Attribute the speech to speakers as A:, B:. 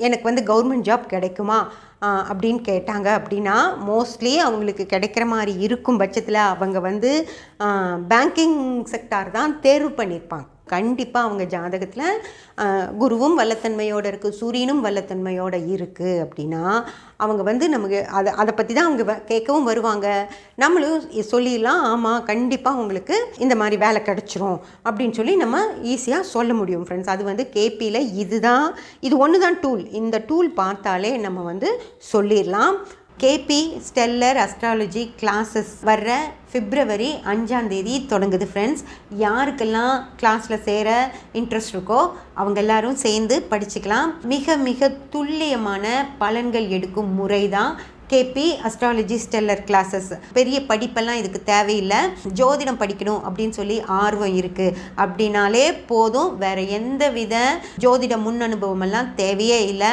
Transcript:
A: எனக்கு வந்து government job கிடைக்குமா? அப்படின்னு கேட்டாங்க அப்படின்னா மோஸ்ட்லி அவங்களுக்கு கிடைக்கிற மாதிரி இருக்கும் பட்சத்தில் அவங்க வந்து பேங்கிங் செக்டார் தான் தேர்வு பண்ணியிருப்பாங்க கண்டிப்பாக அவங்க ஜாதகத்தில் குருவும் வல்லத்தன்மையோடு இருக்குது சூரியனும் வல்லத்தன்மையோடு இருக்குது அப்படின்னா அவங்க வந்து நமக்கு அதை அதை பற்றி தான் அவங்க வ- கேட்கவும் வருவாங்க. நம்மளும் சொல்லிடலாம் ஆமாம் கண்டிப்பாக உங்களுக்கு இந்த மாதிரி வேலை கிடச்சிரும் அப்படின்னு சொல்லி நம்ம ஈஸியாக சொல்ல முடியும் ஃப்ரெண்ட்ஸ் அது வந்து கேபியில் இதுதான் இது ஒன்று தான் டூல் இந்த டூல் பார்த்தாலே நம்ம வந்து சொல்லிடலாம். கேபி ஸ்டெல்லர் அஸ்ட்ராலஜி கிளாஸஸ் வர்ற பிப்ரவரி அஞ்சாம் தேதி தொடங்குது ஃப்ரெண்ட்ஸ் யாருக்கெல்லாம் கிளாஸில் சேர இன்ட்ரெஸ்ட் இருக்கோ அவங்க எல்லாரும் சேர்ந்து படிச்சுக்கலாம். மிக மிக துல்லியமான பலன்கள் எடுக்கும் முறை தான் கேபி அஸ்ட்ராலஜி ஸ்டெல்லர் கிளாஸஸ். பெரிய படிப்பெல்லாம் இதுக்கு தேவையில்லை. ஜோதிடம் படிக்கணும் அப்படின்னு சொல்லி ஆர்வம் இருக்குது அப்படின்னாலே போதும். வேறு எந்த வித ஜோதிட முன் அனுபவமெல்லாம் தேவையே இல்லை.